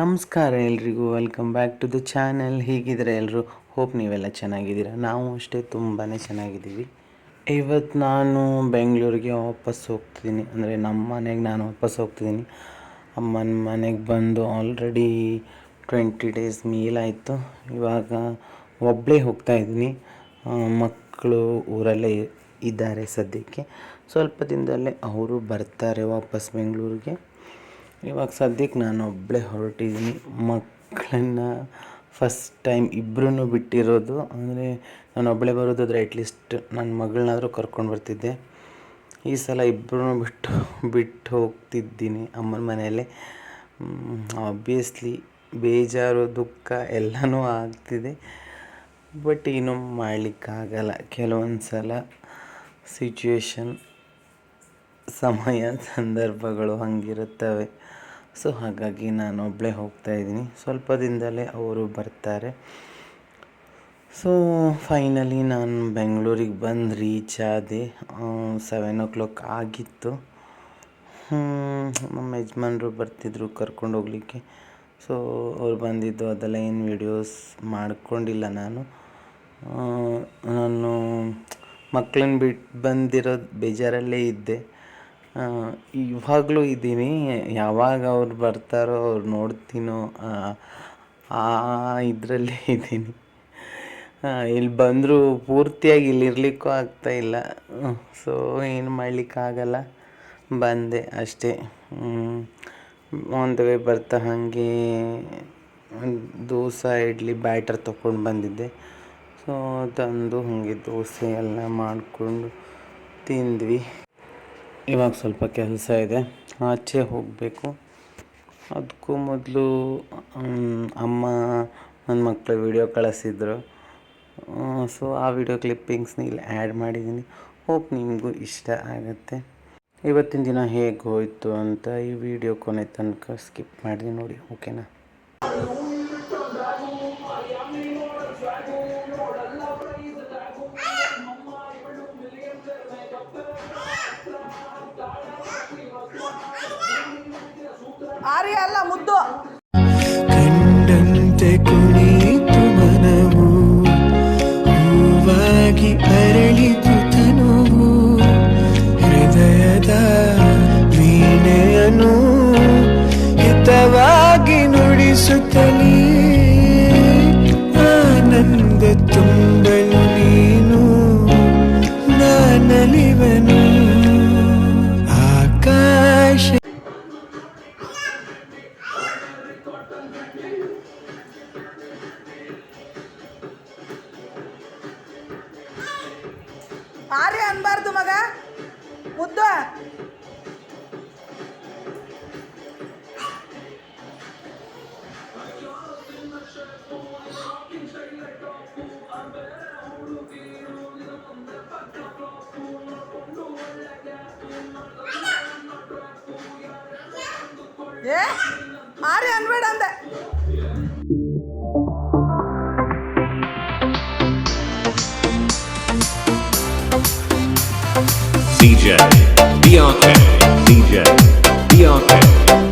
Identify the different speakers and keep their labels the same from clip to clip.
Speaker 1: ನಮಸ್ಕಾರ ಎಲ್ರಿಗೂ welcome back to the channel ಹೀಗಿದ್ರೆ ಎಲ್ಲರೂ ಹೋಪ್ ನೀವೆಲ್ಲ ಚೆನ್ನಾಗಿದ್ದೀರಾ? ನಾವು ಅಷ್ಟೇ ತುಂಬಾ ಚೆನ್ನಾಗಿದ್ದೀವಿ. ಇವತ್ತು ನಾನು ಬೆಂಗಳೂರಿಗೆ ವಾಪಸ್ ಹೋಗ್ತಿದ್ದೀನಿ. ಅಂದರೆ ನಮ್ಮ ಮನೆಗೆ ನಾನು ವಾಪಸ್ ಹೋಗ್ತಿದ್ದೀನಿ. ಅಮ್ಮನ ಮನೆಗೆ ಬಂದು ಆಲ್ರೆಡಿ ಟ್ವೆಂಟಿ ಡೇಸ್ ಮೇಲಾಯಿತು ಇವಾಗ ಒಬ್ಬಳೇ ಹೋಗ್ತಾ ಇದ್ದೀನಿ. ಮಕ್ಕಳು ಊರಲ್ಲೇ ಇದ್ದಾರೆ ಸದ್ಯಕ್ಕೆ. ಸ್ವಲ್ಪ ದಿನದಲ್ಲೇ ಅವರು ಬರ್ತಾರೆ ವಾಪಸ್ ಬೆಂಗಳೂರಿಗೆ. ಇವಾಗ ಸದ್ಯಕ್ಕೆ ನಾನು ಒಬ್ಬಳೇ ಹೊರಟಿದ್ದೀನಿ. ಮಕ್ಕಳನ್ನು ಫಸ್ಟ್ ಟೈಮ್ ಇಬ್ಬರೂ ಬಿಟ್ಟಿರೋದು. ಅಂದರೆ ನಾನು ಒಬ್ಬಳೇ ಬರೋದಾದರೆ ಅಟ್ಲೀಸ್ಟ್ ನನ್ನ ಮಗಳನ್ನಾದರೂ ಕರ್ಕೊಂಡು ಬರ್ತಿದ್ದೆ. ಈ ಸಲ ಇಬ್ಬರೂ ಬಿಟ್ಟು ಬಿಟ್ಟು ಹೋಗ್ತಿದ್ದೀನಿ ಅಮ್ಮನ ಮನೆಯಲ್ಲೇ. ಆಬ್ವಿಯಸ್ಲಿ ಬೇಜಾರು, ದುಃಖ ಎಲ್ಲನೂ ಆಗ್ತಿದೆ. ಬಟ್ ಏನೂ ಮಾಡಲಿಕ್ಕಾಗಲ್ಲ. ಕೆಲವೊಂದು ಸಲ ಸಿಚುವೇಶನ್ ಸಮಯ, ಸಂದರ್ಭಗಳು ಹಾಗಿರುತ್ತವೆ. ಸೊ ಹಾಗಾಗಿ ನಾನು ಒಬ್ಬಳೇ ಹೋಗ್ತಾಯಿದ್ದೀನಿ ಸ್ವಲ್ಪ ದಿನದಲ್ಲೇ ಅವರು ಬರ್ತಾರೆ. ಸೊ ಫೈನಲಿ ನಾನು ಬೆಂಗಳೂರಿಗೆ ಬಂದು ರೀಚ್ ಆದೆ. ಸೆವೆನ್ ಓ ಕ್ಲಾಕ್ ಆಗಿತ್ತು. ನಮ್ಮ ಯಜಮಾನರು ಬರ್ತಿದ್ರು ಕರ್ಕೊಂಡು ಹೋಗ್ಲಿಕ್ಕೆ. ಸೊ ಅವ್ರು ಬಂದಿದ್ದು ಅದೆಲ್ಲ ಏನು ವೀಡಿಯೋಸ್ ಮಾಡ್ಕೊಂಡಿಲ್ಲ ನಾನು. ನಾನು ಮಕ್ಕಳನ್ನ ಬಿಟ್ಟು ಬಂದಿರೋದು ಬೇಜಾರಲ್ಲೇ ಇದ್ದೆ. ಇವಾಗಲೂ ಇದ್ದೀನಿ. ಯಾವಾಗ ಅವ್ರು ಬರ್ತಾರೋ ಅವ್ರು ನೋಡ್ತೀನೋ, ಆ ಇದರಲ್ಲಿ ಇದ್ದೀನಿ. ಇಲ್ಲಿ ಬಂದರೂ ಪೂರ್ತಿಯಾಗಿ ಇಲ್ಲಿ. ಇರಲಿಕ್ಕೂ ಆಗ್ತಾಯಿಲ್ಲ ಸೊ ಏನು ಮಾಡಲಿಕ್ಕಾಗಲ್ಲ ಬಂದೆ ಅಷ್ಟೇ. ಆನ್ ದ ವೇ ಬರ್ತಾ ಹಾಗೆ ದೋಸೆ, ಇಡ್ಲಿ, ಬ್ಯಾಟರ್ ತೊಗೊಂಡು ಬಂದಿದ್ದೆ. ಸೊ ತಂದು ಹಾಗೆ ದೋಸೆ ಎಲ್ಲ ಮಾಡಿಕೊಂಡು ತಿಂದ್ವಿ. ಇವಾಗ ಸ್ವಲ್ಪ ಕೆಲಸ ಇದೆ. ಆಚೆ ಹೋಗಬೇಕು. ಅದಕ್ಕೂ ಮೊದಲು ಅಮ್ಮ ನನ್ನ ಮಕ್ಕಳು ವಿಡಿಯೋ ಕಳಿಸಿದ್ರು. ಸೊ ಆ ವಿಡಿಯೋ ಕ್ಲಿಪ್ಪಿಂಗ್ಸ್ನ ಇಲ್ಲಿ ಆ್ಯಡ್ ಮಾಡಿದ್ದೀನಿ ಹೋಪ್ ನಿಮಗೂ ಇಷ್ಟ ಆಗುತ್ತೆ. ಇವತ್ತಿನ ದಿನ ಹೇಗೆ ಹೋಯಿತು ಅಂತ ಈ ವಿಡಿಯೋ ಕೊನೆ ತನಕ ಸ್ಕಿಪ್ ಮಾಡಿದೆ ನೋಡಿ ಓಕೆನಾ
Speaker 2: ಆರ್ಯ ಅಲ್ಲ ಮುದ್ದು.
Speaker 3: ಕಂಡಂತೆ ಕುಣಿತು ಮನವು ಹೂವಾಗಿ ಅರಳಿತು ತನುವು ಹೃದಯದ ವೀಣೆಯನು ಹಿತವಾಗಿ ನುಡಿಸುತ್ತಲೀ
Speaker 2: ಆರ್ಯ ಅನ್ಬಾರ್ದು ಮಗ. ಮುದ್ದ. ಏ ಮಾರಿ ಅನ್ಬೇಡ ಅಂದೆ.
Speaker 4: DJ BRK DJ BRK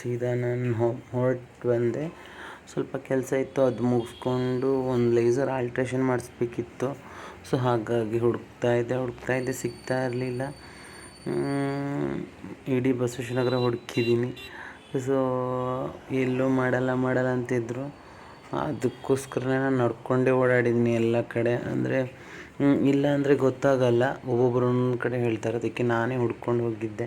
Speaker 1: ಸೀದಾ ನಾನು ಹೊರಟು ಬಂದೆ ಸ್ವಲ್ಪ ಕೆಲಸ ಇತ್ತು, ಅದು ಮುಗಿಸ್ಕೊಂಡು ಒಂದು ಲೇಸರ್ ಆಲ್ಟ್ರೇಷನ್ ಮಾಡಿಸ್ಬೇಕಿತ್ತು. ಸೊ ಹಾಗಾಗಿ ಹುಡುಕ್ತಾ ಇದ್ದೆ ಹುಡುಕ್ತಾ ಇದ್ದೆ, ಸಿಗ್ತಾ ಇರಲಿಲ್ಲ. ಇಡೀ ಬಸವೇಶ್ವರ ಹುಡುಕಿದ್ದೀನಿ. ಸೊ ಎಲ್ಲೂ ಮಾಡಲ್ಲ ಮಾಡಲ್ಲ ಅಂತಿದ್ರು. ಅದಕ್ಕೋಸ್ಕರನೇ ನಾನು ನಡ್ಕೊಂಡೇ ಓಡಾಡಿದ್ದೀನಿ ಎಲ್ಲ ಕಡೆ. ಅಂದರೆ ಇಲ್ಲ ಅಂದರೆ ಗೊತ್ತಾಗಲ್ಲ. ಒಬ್ಬೊಬ್ಬರು ಒಂದೊಂದು ಕಡೆ ಹೇಳ್ತಾರೆ, ಅದಕ್ಕೆ ನಾನೇ ಹುಡ್ಕೊಂಡು ಹೋಗಿದ್ದೆ.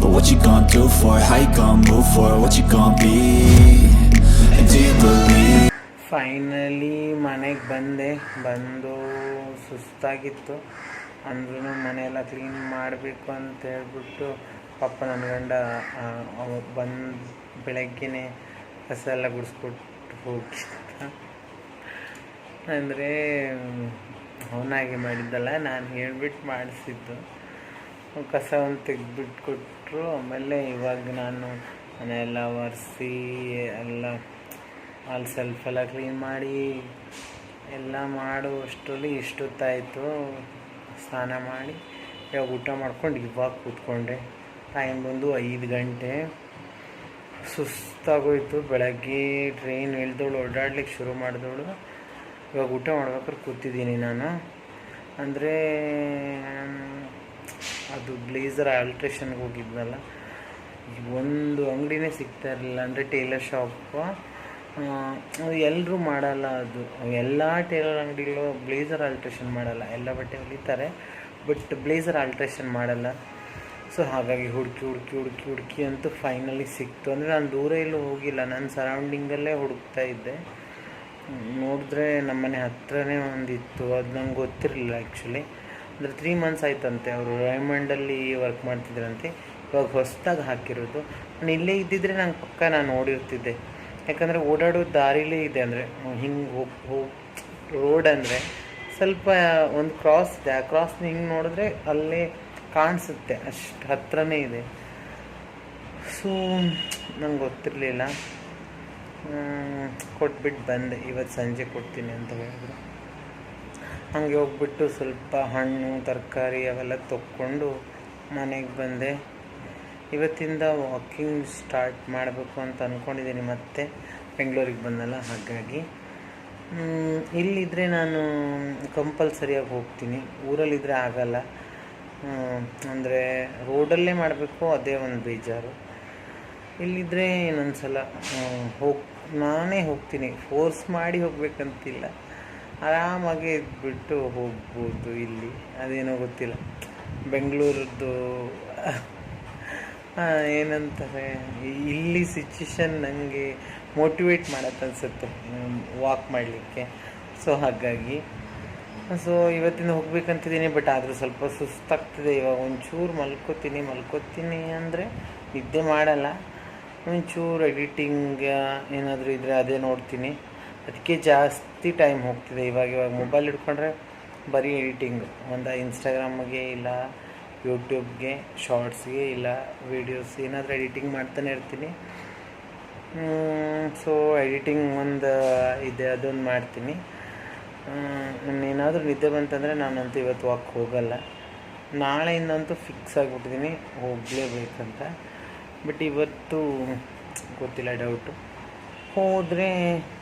Speaker 5: But what you gonna do for it? How you gonna move for it? What you gonna be? And do you believe?
Speaker 1: Finally ಮನೆಗೆ ಬಂದೆ ಬಂದು ಸುಸ್ತಾಗಿತ್ತು ಅಂದ್ರೂ ಮನೆಯೆಲ್ಲ ಕ್ಲೀನ್ ಮಾಡಬೇಕು ಅಂತ ಹೇಳ್ಬಿಟ್ಟು ಪಾಪ ನನ್ನ ಗಂಡ ಬಂದು ಬೆಳಗ್ಗೆನೆ ಕಸ ಎಲ್ಲ ಗುಡಿಸ್ಕೊಟ್ಟು ಹೋಗಿದ್ದ ಅಂದರೆ, ಅವನಾಗೆ ಮಾಡಿದ್ದಲ್ಲ, ನಾನು ಹೇಳ್ಬಿಟ್ಟು ಮಾಡಿಸಿದ್ದು ಕಸ ಒಂದು ಕೊಟ್ಟರು ಆಮೇಲೆ ಇವಾಗ ನಾನು ಮನೆಯೆಲ್ಲ ಒರೆಸಿ, ಎಲ್ಲ ಅಲ್ಲಿ ಸೆಲ್ಫ್ ಎಲ್ಲ ಕ್ಲೀನ್ ಮಾಡಿ, ಎಲ್ಲ ಮಾಡುವಷ್ಟರಲ್ಲಿ ಇಷ್ಟೊತ್ತಾಯಿತು ಸ್ನಾನ ಮಾಡಿ, ಇವಾಗ ಊಟ ಮಾಡ್ಕೊಂಡು ಇವಾಗ ಕೂತ್ಕೊಂಡೆ. ಟೈಮ್ ಬಂದು ಐದು ಗಂಟೆ. ಸುಸ್ತಾಗೋಯ್ತು. ಬೆಳಗ್ಗೆ ಟ್ರೈನ್ ಇಳ್ದವಳು ಓಡಾಡ್ಲಿಕ್ಕೆ ಶುರು ಮಾಡಿದವಳು ಇವಾಗ ಊಟ ಮಾಡ್ಬೇಕಾದ್ರೆ ಕೂತಿದ್ದೀನಿ ನಾನು. ಅಂದರೆ ಅದು ಬ್ಲೇಸರ್ ಆಲ್ಟ್ರೇಷನ್ಗೆ ಹೋಗಿದ್ನಲ್ಲ. ಒಂದು ಅಂಗಡಿನೇ ಸಿಗ್ತಾ ಇರಲಿಲ್ಲ ಅಂದರೆ ಟೇಲರ್ ಶಾಪು. ಎಲ್ಲರೂ ಮಾಡಲ್ಲ ಅದು. ಎಲ್ಲ ಟೇಲರ್ ಅಂಗಡಿಗಳು ಬ್ಲೇಸರ್ ಆಲ್ಟ್ರೇಷನ್ ಮಾಡಲ್ಲ. ಎಲ್ಲ ಬಟ್ಟೆ ಹೊಲಿತಾರೆ, ಬಟ್ ಬ್ಲೇಸರ್ ಆಲ್ಟ್ರೇಷನ್ ಮಾಡಲ್ಲ. ಸೊ ಹಾಗಾಗಿ ಹುಡುಕಿ ಹುಡುಕಿ ಹುಡುಕಿ ಹುಡುಕಿ ಅಂತೂ ಫೈನಲಿ ಸಿಕ್ತು. ಅಂದರೆ ನಾನು ದೂರ ಎಲ್ಲೂ ಹೋಗಿಲ್ಲ. ನಾನು ಸರೌಂಡಿಂಗಲ್ಲೇ ಹುಡುಕ್ತಾ ಇದ್ದೆ. ನೋಡಿದ್ರೆ ನಮ್ಮನೆ ಹತ್ರನೇ ಒಂದಿತ್ತು. ಅದು ನಂಗೆ ಗೊತ್ತಿರಲಿಲ್ಲ ಆ್ಯಕ್ಚುಲಿ ಅಂದರೆ ತ್ರೀ ಮಂತ್ಸ್ ಆಯ್ತಂತೆ ಅವರು ರೈಮಂಡಲ್ಲಿ ವರ್ಕ್ ಮಾಡ್ತಿದ್ರಂತೆ. ಇವಾಗ ಹೊಸದಾಗಿ ಹಾಕಿರೋದು. ನಾನು ಇಲ್ಲೇ ಇದ್ದಿದ್ರೆ ನಂಗೆ ಪಕ್ಕ ನಾನು ನೋಡಿರ್ತಿದ್ದೆ. ಯಾಕಂದರೆ ಓಡಾಡೋ ದಾರಿಲೇ ಇದೆ ಅಂದರೆ, ಹಿಂಗೆ ಹೋಗಿ ಹೋಗಿ ರೋಡ್ ಅಂದರೆ ಸ್ವಲ್ಪ ಒಂದು ಕ್ರಾಸ್ ಇದೆ. ಆ ಕ್ರಾಸ್ನ ಹಿಂಗೆ ನೋಡಿದ್ರೆ ಅಲ್ಲೇ ಕಾಣಿಸುತ್ತೆ. ಅಷ್ಟು ಹತ್ರನೇ ಇದೆ. ಸೊ ನಂಗೆ ಗೊತ್ತಿರಲಿಲ್ಲ. ಕೊಟ್ಬಿಟ್ಟು ಬಂದೆ. ಇವತ್ತು ಸಂಜೆ ಕೊಡ್ತೀನಿ ಅಂತ ಹೇಳಿದ್ರು. ಹಾಗೆ ಹೋಗ್ಬಿಟ್ಟು ಸ್ವಲ್ಪ ಹಣ್ಣು, ತರಕಾರಿ ಅವೆಲ್ಲ ತೊಕ್ಕೊಂಡು ಮನೆಗೆ ಬಂದೆ. ಇವತ್ತಿಂದ ವಾಕಿಂಗ್ ಸ್ಟಾರ್ಟ್ ಮಾಡಬೇಕು ಅಂತ ಅಂದ್ಕೊಂಡಿದ್ದೀನಿ ಮತ್ತೆ ಬೆಂಗಳೂರಿಗೆ ಬಂದಲ್ಲ, ಹಾಗಾಗಿ. ಇಲ್ಲಿದ್ದರೆ ನಾನು ಕಂಪಲ್ಸರಿಯಾಗಿ ಹೋಗ್ತೀನಿ. ಊರಲ್ಲಿದ್ದರೆ ಆಗಲ್ಲ. ಅಂದರೆ ರೋಡಲ್ಲೇ ಮಾಡಬೇಕು, ಅದೇ ಒಂದು ಬೇಜಾರು. ಇಲ್ಲಿದ್ದರೆ ಇನ್ನೊಂದು ಸಲ ಹೋಗಿ, ನಾನೇ ಹೋಗ್ತೀನಿ. ಫೋರ್ಸ್ ಮಾಡಿ ಹೋಗ್ಬೇಕಂತಿಲ್ಲ. ಆರಾಮಾಗಿ ಇದ್ಬಿಟ್ಟು ಹೋಗ್ಬೋದು ಇಲ್ಲಿ. ಅದೇನೋ ಗೊತ್ತಿಲ್ಲ. ಬೆಂಗಳೂರದ್ದು ಏನಂತಾರೆ ಇಲ್ಲಿ ಸಿಚುಯೇಷನ್ ನನಗೆ ಮೋಟಿವೇಟ್ ಮಾಡತ್ತೆ ಅನಿಸುತ್ತೆ ವಾಕ್ ಮಾಡಲಿಕ್ಕೆ. ಸೊ ಹಾಗಾಗಿ ಸೊ ಇವತ್ತಿನ ಹೋಗ್ಬೇಕಂತಿದ್ದೀನಿ ಬಟ್ ಆದರೂ ಸ್ವಲ್ಪ ಸುಸ್ತಾಗ್ತಿದೆ. ಇವಾಗ ಒಂಚೂರು ಮಲ್ಕೋತೀನಿ ಮಲ್ಕೋತೀನಿ ಅಂದರೆ ನಿದ್ದೆ ಮಾಡಲ್ಲ. ಒಂಚೂರು ಎಡಿಟಿಂಗ್ ಏನಾದರೂ ಇದ್ದರೆ ಅದೇ ನೋಡ್ತೀನಿ. ಅದಕ್ಕೆ ಜಾಸ್ತಿ ಟೈಮ್ ಹೋಗ್ತಿದೆ. ಇವಾಗ ಇವಾಗ ಮೊಬೈಲ್ ಹಿಡ್ಕೊಂಡ್ರೆ ಬರೀ ಎಡಿಟಿಂಗ್ ಒಂದು ಇನ್ಸ್ಟಾಗ್ರಾಮ್ಗೆ ಇಲ್ಲ ಯೂಟ್ಯೂಬ್ಗೆ ಶಾರ್ಟ್ಸ್ಗೆ ಇಲ್ಲ ವೀಡಿಯೋಸ್ ಏನಾದರೂ ಎಡಿಟಿಂಗ್ ಮಾಡ್ತಾನೆ ಇರ್ತೀನಿ. ಸೊ ಎಡಿಟಿಂಗ್ ಒಂದು ಇದೆ, ಅದೊಂದು ಮಾಡ್ತೀನಿ. ಇನ್ನೇನಾದರೂ ನಿದ್ದೆ ಬಂತಂದರೆ ನಾನಂತೂ ಇವತ್ತು ವಾಕ್ ಹೋಗಲ್ಲ. ನಾಳೆಯಿಂದಂತೂ ಫಿಕ್ಸ್ ಆಗಿಬಿಟ್ಟಿದ್ದೀನಿ ಹೋಗಲೇಬೇಕಂತ. ಬಟ್ ಇವತ್ತು ಗೊತ್ತಿಲ್ಲ ಡೌಟು ಹೋದರೆ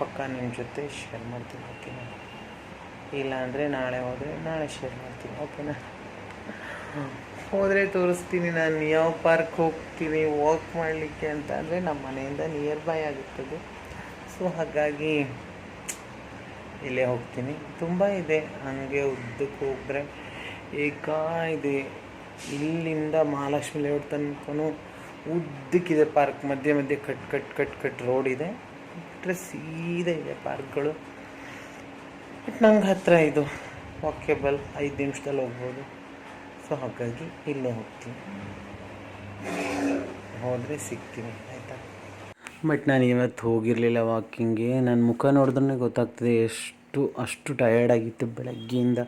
Speaker 1: ಪಕ್ಕ ನಿಮ್ಮ ಜೊತೆ ಶೇರ್ ಮಾಡ್ತೀನಿ ಓಕೆನಾ ಇಲ್ಲಾಂದರೆ ನಾಳೆ ಹೋದರೆ ನಾಳೆ ಶೇರ್ ಮಾಡ್ತೀನಿ ಓಕೆನಾ ಹೋದರೆ ತೋರಿಸ್ತೀನಿ ನಾನು ಯಾವ ಪಾರ್ಕ್ ಹೋಗ್ತೀನಿ ವಾಕ್ ಮಾಡಲಿಕ್ಕೆ ಅಂತ ಅಂದರೆ ನಮ್ಮ ಮನೆಯಿಂದ ನಿಯರ್ ಬೈ ಆಗುತ್ತದೆ. ಸೊ ಹಾಗಾಗಿ ಇಲ್ಲೇ ಹೋಗ್ತೀನಿ. ತುಂಬ ಇದೆ, ಹಾಗೆ ಉದ್ದಕ್ಕೆ ಹೋಗ್ರೆ ಈಗ ಇದೆ ಇಲ್ಲಿಂದ ಮಹಾಲಕ್ಷ್ಮಿ ಲೇಔಟ್ ತನಕ ಉದ್ದಕ್ಕಿದೆ ಪಾರ್ಕ್ ಮಧ್ಯೆ ಮಧ್ಯೆ cut cut cut cut road ಇದೆ. ಬಿಟ್ಟರೆ ಸೀದಾ ಇದೆ ಪಾರ್ಕ್ಗಳು. ಬಟ್ ನಂಗೆ ಹತ್ತಿರ ಇದು ವಾಕೇಬಲ್ ಐದು ನಿಮಿಷದಲ್ಲಿ ಹೋಗ್ಬೋದು. ಸೊ ಹಾಗಾಗಿ ಇಲ್ಲೇ ಹೋಗ್ತೀನಿ. ಹೋದರೆ ಸಿಗ್ತೀನಿ, ಆಯಿತಾ? ಬಟ್ ನಾನು ಇವತ್ತು ಹೋಗಿರಲಿಲ್ಲ ವಾಕಿಂಗ್ಗೆ. ನನ್ನ ಮುಖ ನೋಡಿದ್ರೆ ಗೊತ್ತಾಗ್ತದೆ ಎಷ್ಟು, ಅಷ್ಟು ಟಯರ್ಡ್ ಆಗಿತ್ತು ಬೆಳಗ್ಗೆಯಿಂದ.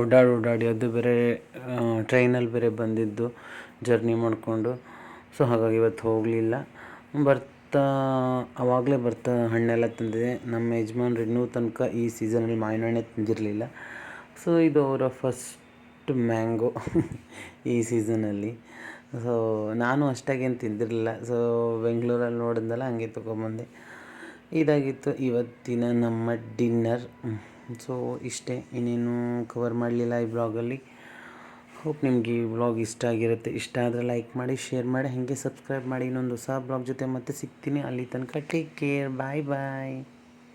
Speaker 1: ಓಡಾಡಿ ಓಡಾಡಿ ಅದು ಬೇರೆ ಟ್ರೈನಲ್ಲಿ ಬೇರೆ ಬಂದಿದ್ದು ಜರ್ನಿ ಮಾಡಿಕೊಂಡು. ಸೊ ಹಾಗಾಗಿ ಇವತ್ತು ಹೋಗಲಿಲ್ಲ. ಬರ್ತಾ ಆವಾಗಲೇ ಬರ್ತಾ ಹಣ್ಣೆಲ್ಲ ತಂದಿದೆ. ನಮ್ಮ ಯಜಮಾನ್ರು ಇನ್ನೂ ತನಕ ಈ ಸೀಸನಲ್ಲಿ ಮಾವಿನ ಹಣ್ಣೆ ತಿಂದಿರಲಿಲ್ಲ. ಸೊ, ಇದು ಅವರ ಫಸ್ಟ್ ಮ್ಯಾಂಗೋ ಈ ಸೀಸನಲ್ಲಿ. ಸೊ, ನಾನು ಅಷ್ಟಾಗೇನು ತಿಂದಿರಲಿಲ್ಲ. ಸೊ, ಬೆಂಗಳೂರಲ್ಲಿ ನೋಡಿದ್ನಲ್ಲ, ಹಂಗೆ ತೊಗೊಂಬಂದೆ. ಇದಾಗಿತ್ತು ಇವತ್ತಿನ ನಮ್ಮ ಡಿನ್ನರ್. ಸೊ, ಇಷ್ಟೇ. ಇನ್ನೇನು ಕವರ್ ಮಾಡಲಿಲ್ಲ ಈ ಬ್ಲಾಗಲ್ಲಿ ಹೋಪ್ ನಿಮ್ಗೆ ಈ ವ್ಲಾಗ್ ಇಷ್ಟ ಆಗಿರುತ್ತೆ. ಇಷ್ಟ ಆದರೆ ಲೈಕ್ ಮಾಡಿ ಶೇರ್ ಮಾಡಿ, ಹಾಗೆ ಸಬ್ಸ್ಕ್ರೈಬ್ ಮಾಡಿ. ಇನ್ನೊಂದು ಹೊಸ ಬ್ಲಾಗ್ ಜೊತೆ ಮತ್ತೆ ಸಿಗ್ತೀನಿ. ಅಲ್ಲಿ ತನಕ ಟೇಕ್ ಕೇರ್ ಬಾಯ್ ಬಾಯ್